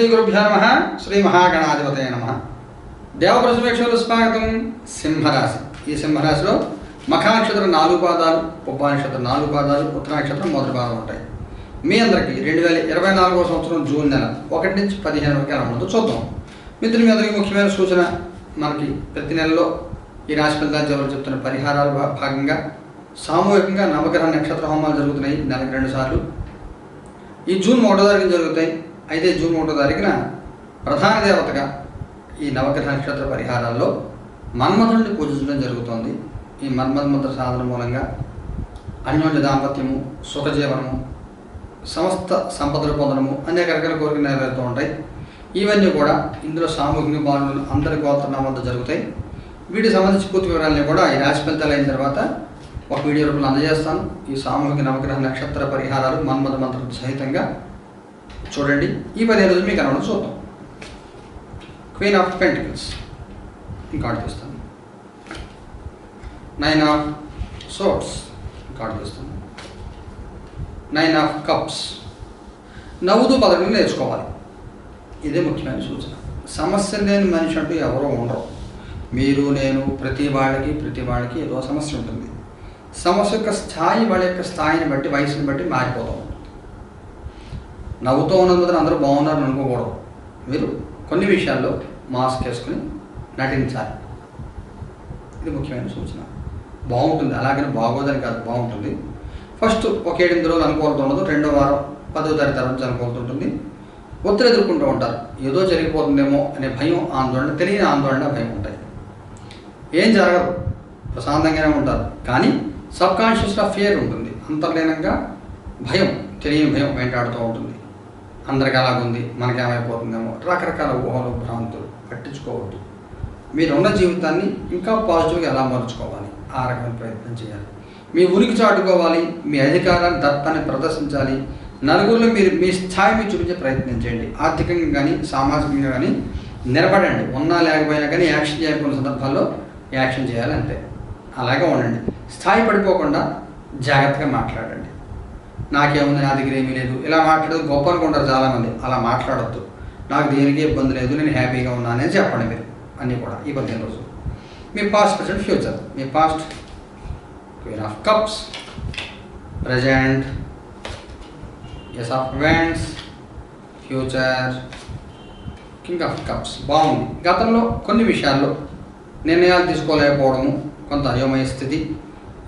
ఓం శ్రీ గురుభ్యో నమ. శ్రీ మహాగణాధిపతయ నమ. దేవప్రసమేక్షలు స్వాగతం. సింహరాశి. ఈ సింహరాశిలో మఖానక్షత్రం నాలుగు పాదాలు ఉపా నాలుగు పాదాలు ఉత్తరాక్షత్రం మొదటి పాదం ఉంటాయి. మీ అందరికీ రెండు వేల ఇరవై నాలుగో సంవత్సరం జూన్ నెల ఒకటి నుంచి పదిహేను వరకు ఎలా ఉంటుందో చూద్దాం. మిత్రులు మీ అందరికీ ముఖ్యమైన సూచన మనకి ప్రతి నెలలో ఈ రాశి ఫలితాలు చివరి చెప్తున్న పరిహారాల భాగంగా సామూహికంగా నవగ్రహ నక్షత్ర హోమాలు జరుగుతున్నాయి. నెలకు రెండు సార్లు. ఈ జూన్ ఒకటో తారీఖున జరుగుతాయి. అయితే జూన్ ఒకటో తారీఖున ప్రధాన దేవతగా ఈ నవగ్రహ నక్షత్ర పరిహారాల్లో మన్మధుడిని పూజించడం జరుగుతోంది. ఈ మన్మధ మంత్ర సాధన మూలంగా అన్యోన్య దాంపత్యము సుఖజీవనము సమస్త సంపదలు పొందడము అనేక రకాల కోరికలు నెరవేరుతూ ఉంటాయి. ఇవన్నీ కూడా ఇందులో సామూహిక పాలనలు అందరి గోత్రం వద్ద జరుగుతాయి. వీటికి సంబంధించి పూర్తి వివరాలని కూడా ఈ రాశి ఫలితాలు అయిన తర్వాత ఒక వీడియో రూపంలో అందజేస్తాను. ఈ సామూహిక నవగ్రహ నక్షత్ర పరిహారాలు మన్మధ మంత్రం సహితంగా చూడండి. ఈ పదిహేను రోజులు మీకు అనవడం చూద్దాం. క్వీన్ ఆఫ్ పెంటికల్స్ ఇంకా తీస్తాను నైన్ ఆఫ్ సోట్స్ ఇంకోటి తీస్తాను నైన్ ఆఫ్ కప్స్ నవ్వుతూ పదవిని నేర్చుకోవాలి. ఇదే ముఖ్యమైన సూచన. సమస్య లేని మనిషి అంటూ ఎవరో ఉండరు. మీరు నేను ప్రతి వాళ్ళకి ప్రతి వాళ్ళకి ఏదో సమస్య ఉంటుంది. సమస్య యొక్క స్థాయి వాళ్ళ యొక్క స్థాయిని బట్టి వయసుని బట్టి మారిపోతాం. నవ్వుతూ ఉన్నందుకు అందరూ బాగున్నారని అనుకోకూడదు. మీరు కొన్ని విషయాల్లో మాస్క్ వేసుకుని నటించాలి. ఇది ముఖ్యమైన సూచన. బాగుంటుంది. అలాగని బాగోదని కాదు బాగుంటుంది. ఫస్ట్ ఒక ఏడెనిమిది రోజులు అనుకూలత ఉండదు. రెండో వారం పదో తారీఖు తర్వాత అనుకూలత ఉంటుంది. ఒత్తిడి ఎదుర్కొంటూ ఉంటారు. ఏదో జరిగిపోతుందేమో అనే భయం ఆందోళన తెలియని ఆందోళన భయం ఉంటాయి. ఏం జరగదు. ప్రశాంతంగానే ఉంటారు. కానీ సబ్ కాన్షియస్లో ఫియర్ ఉంటుంది. అంతర్లీనంగా భయం తెలియని భయం వెంటాడుతూ ఉంటుంది. అందరికి అలాగుంది మనకేమైపోతుందేమో రకరకాల ఊహలు భ్రాంతులు పట్టించుకోవద్దు. మీరున్న జీవితాన్ని ఇంకా పాజిటివ్గా ఎలా మలుచుకోవాలి? ఆ రకమైన ప్రయత్నం చేయాలి. మీ ఉనికి చాటుకోవాలి మీ అధికారాన్ని దత్తాన్ని ప్రదర్శించాలి. నలుగురిలో మీరు మీ స్థాయి మీరు చూపించే ప్రయత్నం చేయండి. ఆర్థికంగా కానీ సామాజికంగా కానీ నిలబడండి. ఉన్నా లేకపోయినా కానీ యాక్షన్ చేయకపోయిన సందర్భాల్లో యాక్షన్ చేయాలి అంతే అలాగే ఉండండి. స్థాయి పడిపోకుండా జాగ్రత్తగా మాట్లాడండి. నాకేముంది నా దగ్గర ఏమీ లేదు. ఇలా మాట్లాడదు గొప్ప అనుకుంటారు చాలామంది. అలా మాట్లాడద్దు. నాకు దేనికి ఇబ్బంది లేదు నేను హ్యాపీగా ఉన్నానని చెప్పండి మీరు. అన్నీ కూడా ఈ పదిహేను రోజులు. మీ past present future me past queen of cups present ace of wands future king of cups బాగుంది. గతంలో కొన్ని విషయాల్లో నిర్ణయాలు తీసుకోలేకపోవడము కొంత అయోమయ స్థితి.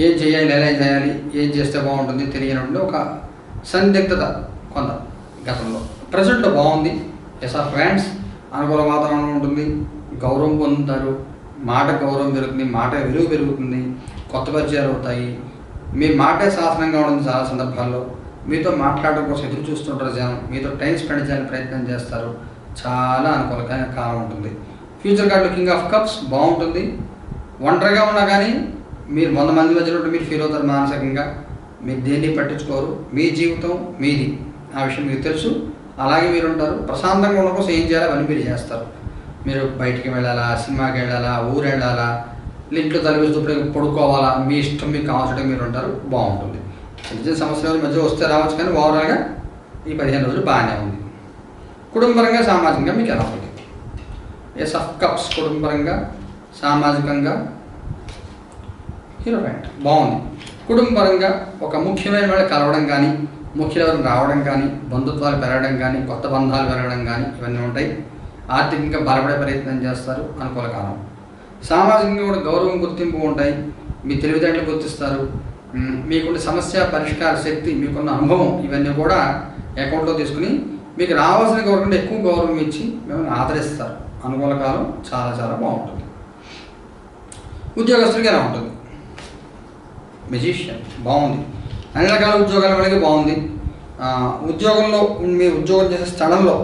ఏం చేయాలి ఎలా చేయాలి ఏం చేస్తే బాగుంటుంది తెలియనప్పుడు ఒక సందిగ్ధత కొంత గతంలో. ప్రజెంట్ బాగుంది. ఎస్ ఆర్ ఫ్రెండ్స్ అనుకూల వాతావరణం ఉంటుంది. గౌరవం పొందుతారు. మాట గౌరవం పెరుగుతుంది. మాట విలువ పెరుగుతుంది. కొత్త పరిచయాలు అవుతాయి. మీ మాటే శాసనంగా ఉంటుంది చాలా సందర్భాల్లో. మీతో మాట్లాడడం కోసం ఎదురు చూస్తుంటారు జనం. మీతో టైం స్పెండ్ చేయాలని ప్రయత్నం చేస్తారు. చాలా అనుకూలమైన కాలం ఉంటుంది. Future card king of cups బాగుంటుంది. ఒంటరిగా ఉన్నా కానీ మీరు వంద మంది మధ్యలో ఉంటే మీరు ఫీల్ అవుతారు మానసికంగా. మీరు దేన్ని పట్టించుకోరు. మీ జీవితం మీది. ఆ విషయం మీకు తెలుసు. అలాగే మీరు ఉంటారు ప్రశాంతంగా ఉన్న కోసం ఏం చేయాలో అవన్నీ మీరు చేస్తారు. మీరు బయటికి వెళ్ళాలా సినిమాకి వెళ్ళాలా ఊరు వెళ్ళాలా ఇంట్లో తలవేసి పడుకోవాలా మీ ఇష్టం మీకు కావాల్సిన మీరు ఉంటారు బాగుంటుంది. చిన్న చిన్న సమస్యల మధ్య వస్తే రావచ్చు కానీ ఓవరాల్గా ఈ పదిహేను రోజులు బాగానే ఉంది. కుటుంబపరంగా సామాజికంగా మీకు ఎలా ఉంది? ఎస్ ఆఫ్ కప్స్ కుటుంబపరంగా సామాజికంగా హీరో ప్యాంట్ బాగుంది. కుటుంబపరంగా ఒక ముఖ్యమైన వాళ్ళు కలవడం కానీ ముఖ్యమైన రావడం కానీ బంధుత్వాలు పెరగడం కానీ కొత్త బంధాలు పెరగడం కానీ ఇవన్నీ ఉంటాయి. ఆర్థికంగా బలపడే ప్రయత్నం చేస్తారు అనుకూల కాలం. సామాజికంగా కూడా గౌరవం గుర్తింపు ఉంటాయి. మీ తెలివితేటలు గుర్తిస్తారు. మీకున్న సమస్య పరిష్కార శక్తి మీకున్న అనుభవం ఇవన్నీ కూడా అకౌంట్లో తీసుకుని మీకు రావాల్సిన గౌరవం ఎక్కువ గౌరవం ఇచ్చి మిమ్మల్ని ఆదరిస్తారు. అనుకూల కాలం చాలా చాలా బాగుంటుంది. ఉద్యోగస్తులకి ఎలా ఉంటుంది? మెజిషియన్ బాగుంది. అన్ని రకాల ఉద్యోగాల వాళ్ళకి బాగుంది. ఉద్యోగంలో మీ ఉద్యోగం చేసే స్థలంలో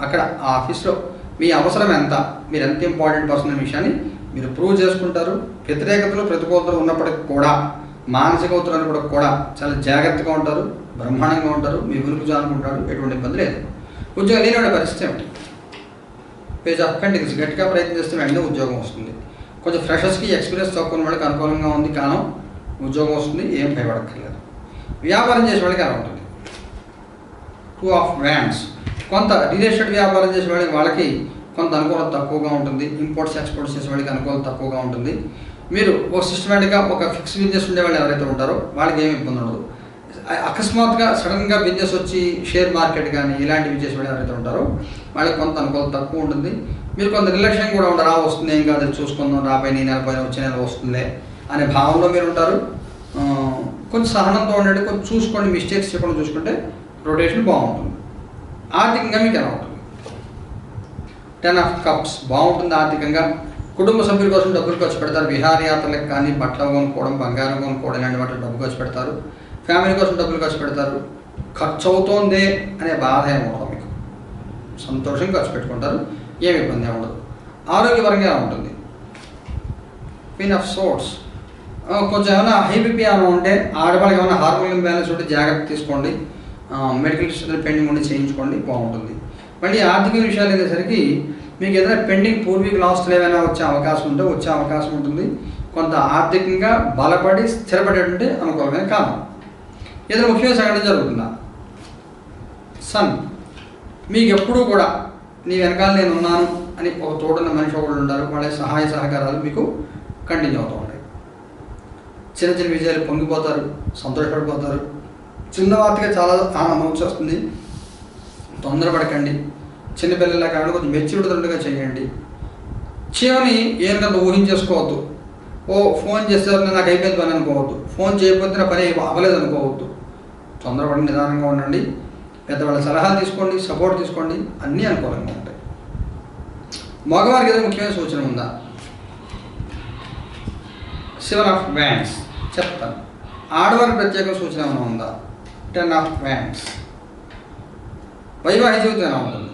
అక్కడ ఆ ఆఫీస్లో మీ అవసరం ఎంత? మీరు ఎంత ఇంపార్టెంట్ పర్సన్ అనే విషయాన్ని మీరు ప్రూవ్ చేసుకుంటారు. వ్యతిరేకతలు ప్రతికూలతలు ఉన్నప్పటికీ కూడా మానసిక ఒత్తిడి కూడా చాలా జాగ్రత్తగా ఉంటారు. బ్రహ్మాండంగా ఉంటారు. మీ గురుకు జానుకుంటారు ఎటువంటి ఇబ్బంది లేదు. ఉద్యోగం లేని పరిస్థితి ఏమిటి? Page of continues. గట్టిగా ప్రయత్నం చేస్తే వెంటనే ఉద్యోగం వస్తుంది. కొంచెం ఫ్రెషర్స్కి ఎక్స్పీరియన్స్ తక్కువ ఉన్న వాళ్ళకి అనుకూలంగా ఉంది కాలం. ఉద్యోగం వస్తుంది ఏం భయపడక్కర్లేదు. వ్యాపారం చేసే వాళ్ళకి అలా ఉంటుంది. టూ ఆఫ్ వ్యాండ్స్ కొంత రియల్ ఎస్టేట్ వ్యాపారం చేసే వాళ్ళకి వాళ్ళకి కొంత అనుకూలత తక్కువగా ఉంటుంది. ఇంపోర్ట్స్ ఎక్స్పోర్ట్స్ చేసే వాళ్ళకి అనుకూలత తక్కువగా ఉంటుంది. మీరు ఒక సిస్టమేటిక్గా ఒక ఫిక్స్ బిజినెస్ ఉండే వాళ్ళు ఎవరైతే ఉంటారో వాళ్ళకి ఏమి ఇబ్బంది ఉండదు. అకస్మాత్తుగా సడన్గా బిజినెస్ వచ్చి షేర్ మార్కెట్ కానీ ఇలాంటివి చేసే వాళ్ళు ఎవరైతే ఉంటారో వాళ్ళకి కొంత అనుకూలత తక్కువ ఉంటుంది. మీరు కొంత నిర్లక్ష్యం కూడా ఉండరా వస్తుంది ఏం కాదు చూసుకుందాం రాబోయే నెల పైన వచ్చే నెల వస్తుందే. అనే భావంలో మీరు ఉంటారు కొంచెం సహనంతో ఉండండి కొంచెం చూసుకోండి మిస్టేక్స్ చెప్పకుండా చూసుకుంటే రొటేషన్ బాగుంటుంది. ఆర్థికంగా మీకు ఎలా ఉంటుంది? టెన్ ఆఫ్ కప్స్ బాగుంటుంది ఆర్థికంగా. కుటుంబ సభ్యుల కోసం డబ్బులు ఖర్చు పెడతారు. విహారయాత్రలకు కానీ బట్టలు కొనుక్కోవడం బంగారం కొనుక్కోవడం ఇలాంటి వాటికి డబ్బు ఖర్చు పెడతారు. ఫ్యామిలీ కోసం డబ్బులు ఖర్చు పెడతారు. ఖర్చు అవుతోందే అనే బాధ ఏమవుతుంది మీకు. సంతోషంగా ఖర్చు పెట్టుకుంటారు. ఏమి ఇబ్బంది ఉండదు. ఆరోగ్యపరంగా ఎలా ఉంటుంది? పిన్ ఆఫ్ సోర్స్ కొంచెం ఏమైనా హై ఏమైనా ఉంటే ఆడవాళ్ళకి ఏమైనా హార్మోన్ ఇంబ్యాలెన్స్ ఉంటే జాగ్రత్త తీసుకోండి. మెడికల్ హిస్టరీ పెండింగ్ ఉండి చేయించుకోండి బాగుంటుంది. మళ్ళీ ఆర్థిక విషయాలు అనేసరికి మీకు ఏదైనా పెండింగ్ పూర్వీకుల లాస్ట్లు ఏమైనా వచ్చే అవకాశం ఉంటే వచ్చే అవకాశం ఉంటుంది. కొంత ఆర్థికంగా బలపడి స్థిరపడేటువంటి అనుకూలమైన కాలం ఏదైనా ముఖ్యమైన సంఘటన జరుగుతుందా? సన్ మీకు ఎప్పుడూ కూడా నీ వెనకాల నేను ఉన్నాను అని ఒక తోడున్న మనిషి ఒకడు ఉంటారు. వాళ్ళ సహాయ సహకారాలు మీకు కంటిన్యూ అవుతాం చిన్న చిన్న విజయాలు పొంగిపోతారు సంతోషపడిపోతారు. చిన్న వార్తగా చాలా ఆనందం వచ్చేస్తుంది తొందరపడకండి. చిన్నపిల్లల కాకుండా కొంచెం మెచ్యూర్డ్గా చేయండి. చీమని ఏనుకంత ఊహించేసుకోవద్దు. ఓ ఫోన్ చేస్తే నాకు అయిపోయింది పని అనుకోవద్దు. ఫోన్ చేయకపోతే నా పని అవ్వలేదు అనుకోవద్దు. తొందరపడి నిదానంగా ఉండండి. పెద్దవాళ్ళ సలహాలు తీసుకోండి సపోర్ట్ తీసుకోండి. అన్నీ అనుకూలంగా ఉంటాయి. మగవారికి ఏదైనా ముఖ్యమైన సూచన ఉందా? సెవెన్ ఆఫ్ వ్యాండ్స్ చెప్తాను. ఆడవారి ప్రత్యేక సూచన ఏమైనా ఉందా? టెన్ ఆఫ్ వ్యాండ్స్ వైవాహిక జీవితం ఎలా ఉంటుంది?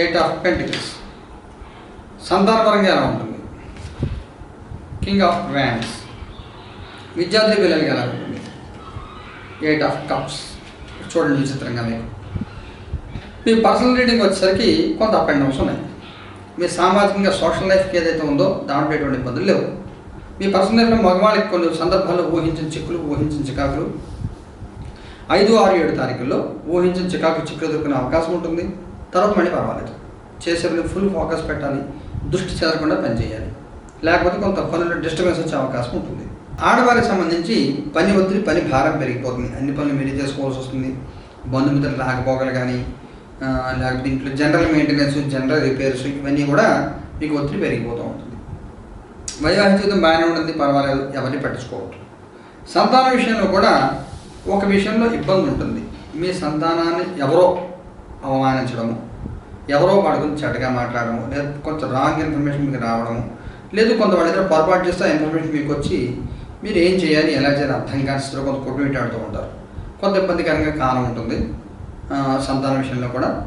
ఎయిట్ ఆఫ్ పెంటికల్స్ సంతానపరంగా ఎలా ఉంటుంది? కింగ్ ఆఫ్ వ్యాండ్స్ విద్యార్థి పిల్లలకి ఎలా ఉంటుంది? ఎయిట్ ఆఫ్ కప్స్ చూడండి విచిత్రంగా మీకు. మీ పర్సనల్ రీడింగ్ వచ్చేసరికి కొంత అప్ అండ్ డౌన్స్ ఉన్నాయి. మీ సామాజికంగా సోషల్ లైఫ్కి ఏదైతే ఉందో దాంట్లో ఎటువంటి ఇబ్బందులు లేవు. మీ పర్సనల్ మగవాళ్ళకి కొన్ని సందర్భాల్లో ఊహించిన చిక్కులు ఊహించిన చికాకులు. ఐదు ఆరు ఏడు తారీఖుల్లో ఊహించిన చికాకు చిక్కులు ఎదుర్కొనే అవకాశం ఉంటుంది. తర్వాత మళ్ళీ పర్వాలేదు. చేసే ఫుల్ ఫోకస్ పెట్టాలి. దృష్టి చెదరకుండా పనిచేయాలి. లేకపోతే కొంత పనులు డిస్టర్బెన్స్ వచ్చే అవకాశం ఉంటుంది. ఆడవారికి సంబంధించి పని ఒత్తిడి పని భారం పెరిగిపోతుంది. అన్ని పనులు మీరు చేసుకోవాల్సి వస్తుంది. బంధుమిత్రులు రాకపోకలు కానీ లేకపోతే ఇంట్లో జనరల్ మెయింటెనెన్స్ జనరల్ రిపేర్స్ ఇవన్నీ కూడా మీకు ఒత్తిడి పెరిగిపోతూ ఉంటుంది. వైవాహిక జీవితం బాగానే ఉంటుంది పర్వాలేదు ఎవరిని పట్టించుకోవద్దు. సంతాన విషయంలో కూడా ఒక విషయంలో ఇబ్బంది ఉంటుంది. మీ సంతానాన్ని ఎవరో అవమానించడము ఎవరో వాడి గురించి చెడ్డగా మాట్లాడము లేదా కొంత రాంగ్ ఇన్ఫర్మేషన్ మీకు రావడము లేదు కొంత వాళ్ళ దగ్గర పొరపాటు చేస్తే ఆ ఇన్ఫర్మేషన్ మీకు వచ్చి మీరు ఏం చేయాలి ఎలా చేయాలి అర్థం కాని స్థితిలో కొంత కొట్టుమిట్టాడుతూ ఉంటారు. కొంత ఇబ్బందికరంగా కాలం ఉంటుంది. సంతాన విషయంలో కూడా.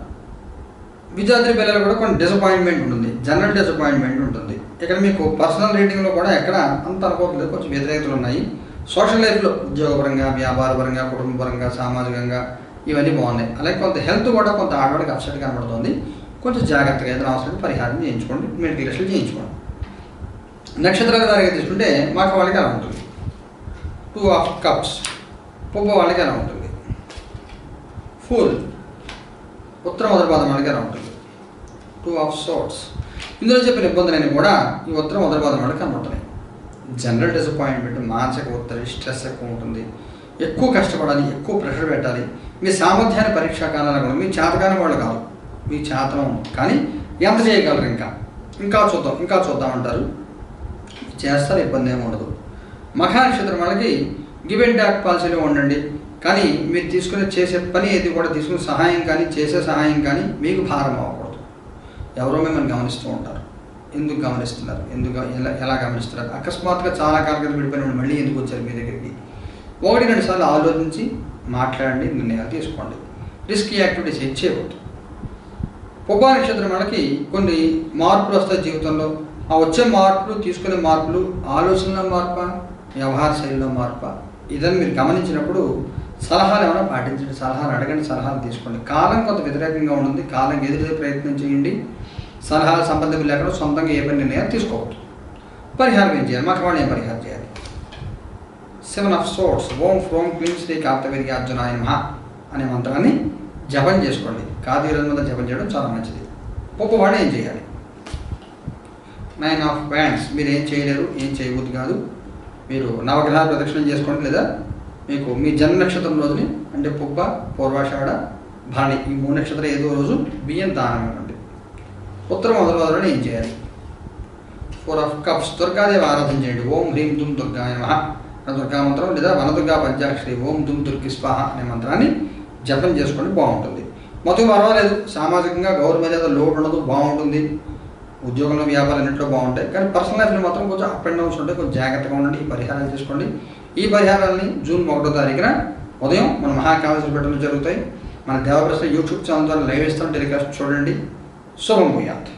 విద్యార్థి పిల్లలు కూడా కొంత డిసప్పాయింట్మెంట్ ఉంటుంది. జనరల్ డిసప్పాయింట్మెంట్ ఉంటుంది. ఇక్కడ మీకు పర్సనల్ రేటింగ్లో కూడా ఎక్కడ అంత అనుకోవట్లేదు కొంచెం వ్యతిరేకతలు ఉన్నాయి. సోషల్ లైఫ్లో ఉద్యోగపరంగా వ్యాపారపరంగా కుటుంబపరంగా సామాజికంగా ఇవన్నీ బాగున్నాయి. అలాగే కొంత హెల్త్ కూడా కొంత ఆడవాళ్ళకి అప్సెట్ కనబడుతుంది. కొంచెం జాగ్రత్తగా ఏదైనా అవసరం పరిహారం చేయించుకోండి మెడికల్ టెస్టులు చేయించుకోండి. నక్షత్రాల వారిగా తీసుకుంటే మాకు వాళ్ళకి ఎలా ఉంటుంది. టూ ఆఫ్ కప్స్ పొబ్బ వాళ్ళకి ఎలా ఉంటుంది. ఫుల్ ఉత్తర మొదటి పాదం వాళ్ళకి ఎలా ఉంటుంది. టూ ఆఫ్ సోట్స్ ఇందులో చెప్పిన ఇబ్బందులన్నీ కూడా ఈ ఉత్తరం ఉదరబాధ పాదం వాళ్ళకి కనబడుతున్నాయి జనరల్ డిసప్పాయింట్మెంట్ మానసిక ఒత్తిడి స్ట్రెస్ ఎక్కువ ఉంటుంది. ఎక్కువ కష్టపడాలి ఎక్కువ ప్రెషర్ పెట్టాలి. మీ సామర్థ్యాన్ని పరీక్షా కాలాలు కూడా మీ చేతకాని వాళ్ళు కాదు. మీ చేతనం కానీ ఎంత చేయగలరు ఇంకా? ఇంకా చూద్దాం ఇంకా చూద్దాం అంటారు. చేస్తారు ఇబ్బంది ఏమి ఉండదు. మఖానక్షత్రం వాళ్ళకి గివ్ అండ్ టాక్ పాలసీలో ఉండండి. కానీ మీరు తీసుకునే చేసే పని ఏది కూడా తీసుకునే సహాయం కానీ చేసే సహాయం కానీ మీకు భారం అవ్వకూడదు. ఎవరో మిమ్మల్ని గమనిస్తూ ఉంటారు. ఎందుకు గమనిస్తున్నారు? ఎందుకు ఎలా ఎలా గమనిస్తున్నారు? అకస్మాత్తుగా చాలా కాలం క్రితం విడిపోయిన మళ్ళీ ఎందుకు వచ్చారు మీ దగ్గరికి? ఒకటి రెండు సార్లు ఆలోచించి మాట్లాడండి నిర్ణయాలు తీసుకోండి. రిస్క్ యాక్టివిటీస్ ఇచ్చేయవద్దు పుబ్బా నక్షత్రం మనకి కొన్ని మార్పులు వస్తాయి జీవితంలో. ఆ వచ్చే మార్పులు తీసుకునే మార్పులు ఆలోచనలో మార్ప వ్యవహార శైలిలో మార్ప? ఇదని మీరు గమనించినప్పుడు సలహాలు ఏమైనా పాటించండి. సలహాలు అడగండి సలహాలు తీసుకోండి. కాలం కొంత వ్యతిరేకంగా ఉంటుంది కాలం ఎదురే ప్రయత్నం చేయండి. సలహాలు సంబంధం లేకుండా సొంతంగా ఏ పని నిర్ణయాలు తీసుకోవచ్చు పరిహారం ఏం చేయాలి? మాకు వాళ్ళు ఏం పరిహారం చేయాలి? సెవెన్ ఆఫ్ సోర్స్ ఓం ఫ్రోమ్ క్లీన్ శ్రీ కార్తవీర్యార్జునాయ మహా అనే మంత్రాన్ని జపం చేసుకోండి. కాదీరం మీద జపం చేయడం చాలా మంచిది. పొప్పవాడు ఏం చేయాలి? నైన్ ఆఫ్ బ్యాండ్స్ మీరు ఏం చేయలేరు ఏం చేయబుద్ది కాదు. మీరు నవగ్రహాలు ప్రదక్షిణం చేసుకోండి లేదా? మీకు మీ జన్మ నక్షత్రం రోజుని అంటే పుబ్బ పూర్వాషాఢ భరణి ఈ మూడు నక్షత్రం ఏదో రోజు బియ్యం దానం ఉత్తర మొదటి రోజున ఏం చేయాలి? ఫోర్ ఆఫ్ కప్స్ దుర్గాదేవి ఆరాధన చేయండి. ఓం హ్రీం దుమ్ దుర్గాయ నమః. అనే దుర్గా మంత్రం లేదా వనదుర్గా పంచాక్షరి ఓం దుమ్ దుర్గి స్వాహ అనే మంత్రాన్ని జపం చేసుకోండి బాగుంటుంది. మొత్తం పర్వాలేదు. సామాజికంగా గౌరవ లోడ్ ఉండదు బాగుంటుంది. ఉద్యోగంలో వ్యాపారం అన్నింటిలో బాగుంటాయి. కానీ పర్సనల్ లైఫ్లో మాత్రం కొంచెం అప్ అండ్ డౌన్స్ ఉంటాయి కొంచెం జాగ్రత్తగా ఉండండి ఈ పరిహారాలు చేసుకోండి. ఈ పరిహారాలని జూన్ ఒకటో తారీఖున ఉదయం మన మహాకాళేశ్వర పెట్టడం జరుగుతాయి. మన దేవప్రశ్న యూట్యూబ్ ఛానల్ ద్వారా లైవ్ ఇస్తాం టెలికాస్ట్ చూడండి. Sorun bu yaptım.